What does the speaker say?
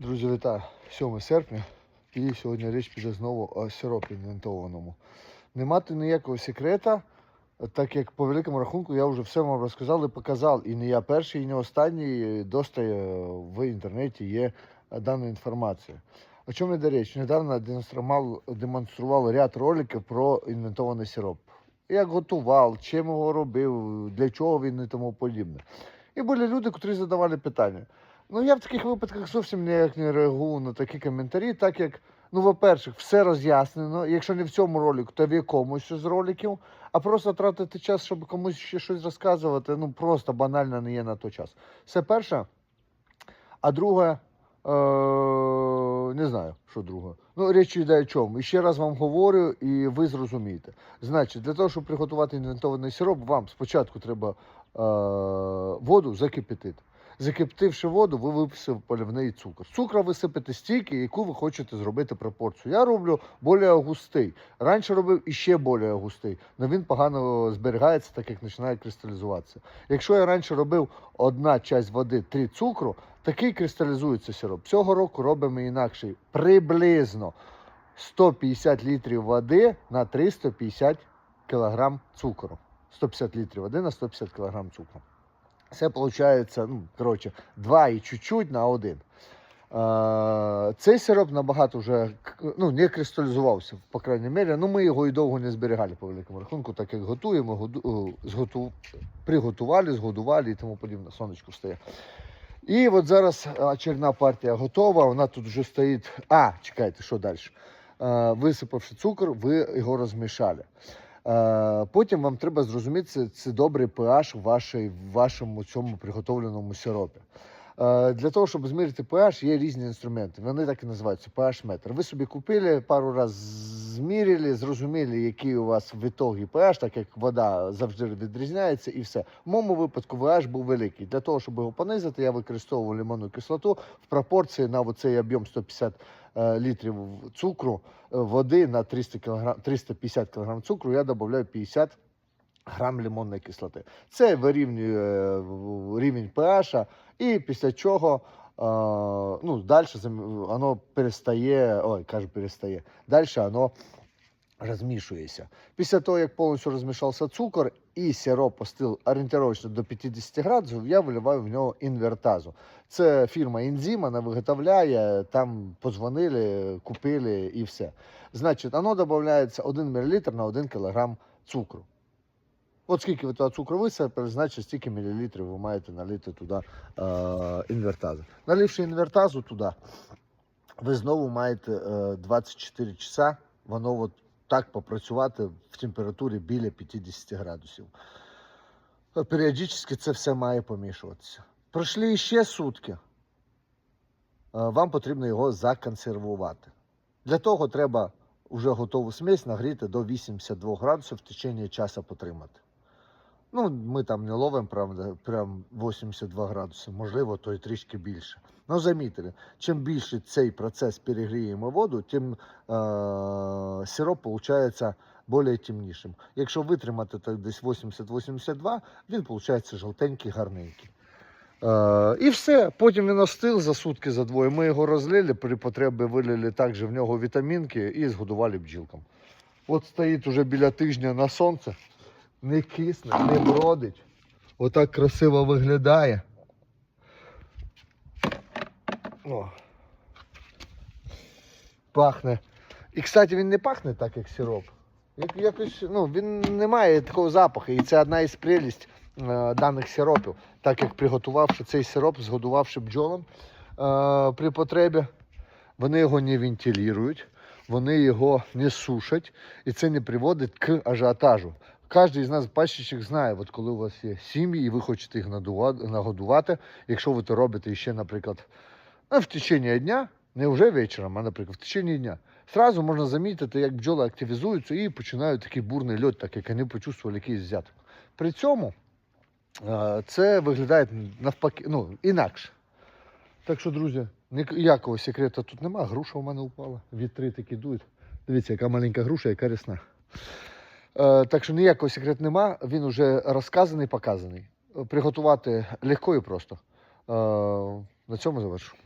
Друзі, вітаю! 7 серпня і сьогодні річ піде знову о сиропі інвентованому. Не мати ніякого секрета, так як по великому рахунку я вже все вам розказав і показав. І не я перший, і не останній. Достає в інтернеті є дана інформація. О чому йде річ? Недавно демонстрував, демонстрував ряд роликів про інвентований сироп. Як готував, чим його робив, для чого він і тому подібне. І були люди, які задавали питання. Ну, я в таких випадках зовсім ніяк не реагую на такі коментарі, так як, ну, по-перше, все роз'яснено. Якщо не в цьому ролику, то в якомусь з роликів, а просто тратити час, щоб комусь ще щось розказувати, ну просто банально не є на той час. Це перше. А друге, е- не знаю, що друге. Ну, річ йде о чому. І ще раз вам говорю, і ви зрозумієте. Значить, для того, щоб приготувати інвентований сироп, вам спочатку треба е- воду закипятити. Закиптивши воду, ви висипали в неї цукор. Цукру висипете стільки, яку ви хочете зробити пропорцію. Я роблю більш густий. Раніше робив іще більш густий, але він погано зберігається, так як починає кристалізуватися. Якщо я раніше робив одна часть води, три цукру, такий кристалізується сироп. Цього року робимо інакший. Приблизно 150 літрів води на 350 кг цукру. 150 літрів води на 150 кг цукру. Це виходить, ну, коротше, 2 і чуть-чуть на 1. Е, цей сироп набагато вже ну, не кристалізувався, по крайній мірі. Ну, ми його і довго не зберігали по великому рахунку, так як готуємо, году, зготу, приготували, згодували і тому подібне. Сонечко встає. І от зараз очередна партія готова, вона тут вже стоїть. А, чекайте, що далі? Е, висипавши цукор, ви його розмішали. Потім вам треба зрозуміти, це, це добрий pH в, вашому цьому приготовленому сиропі. Для того, щоб змірити pH, є різні інструменти. Вони так і називаються pH-метр. Ви собі купили, пару разів зміряли, зрозуміли, який у вас в ітогі pH, так як вода завжди відрізняється, і все. В моєму випадку pH був великий. Для того, щоб його понизити, я використовував лимонну кислоту в пропорції на цей об'єм 150 е, літрів цукру е, води на 300 кг, 350 кг цукру, я додаю 50 грам лимонної кислоти. Це вирівнює е, рівень pH, і після чого ну, далі воно перестає, ой, кажу, перестає, далі воно розмішується. Після того, як повністю розмішався цукор і сироп остив орієнтировочно до 50 градусів, я виливаю в нього інвертазу. Це фірма Інзім, вона виготовляє, там позвонили, купили і все. Значить, воно додається 1 мл на 1 кг цукру. От скільки ви того цукру висипали, значить стільки мілілітрів ви маєте налити туди е, інвертазу. Наливши інвертазу туди, ви знову маєте е, 24 часа, воно от так попрацювати в температурі біля 50 градусів. Е, Періодично це все має помішуватися. Пройшли ще сутки. е, Вам потрібно його законсервувати. Для того треба вже готову смесь нагріти до 82 градусів в течение часу потримати. Ну, ми там не ловимо, правда, прям 82 градуси, можливо, то й трішки більше. Ну, замітили, чим більше цей процес перегріємо воду, тим е- сироп виходить більш темнішим. Якщо витримати так десь 80-82, він виходить жовтенький, гарненький. Е, і все. Потім він остив за сутки, за двоє. Ми його розлили, при потребі вилили також в нього вітамінки і згодували бджілкам. От стоїть уже біля тижня на сонце, не кисне, не бродить. Отак красиво виглядає. О. Пахне. І, кстати, він не пахне так, як сироп. Як, якось, ну, він не має такого запаху. І це одна із прелість е, даних сиропів. Так як приготувавши цей сироп, згодувавши бджолам е, при потребі, вони його не вентилюють, вони його не сушать, і це не приводить к ажіотажу. Кожен із нас пасічник знає, от коли у вас є сім'ї і ви хочете їх нагодувати, якщо ви то робите ще, наприклад, ну, в течение дня, не вже вечором, а, наприклад, в течение дня. Сразу можна замітити, як бджоли активізуються і починають такий бурний льот, так як вони почувствували якийсь взяток. При цьому це виглядає навпаки, ну, інакше. Так що, друзі, ніякого секрету тут нема. Груша у мене упала. Вітри такі дують. Дивіться, яка маленька груша, яка рясна. Е, так що ніякого секрету нема. Він вже розказаний, показаний. Приготувати легко і просто. Е, на цьому завершу.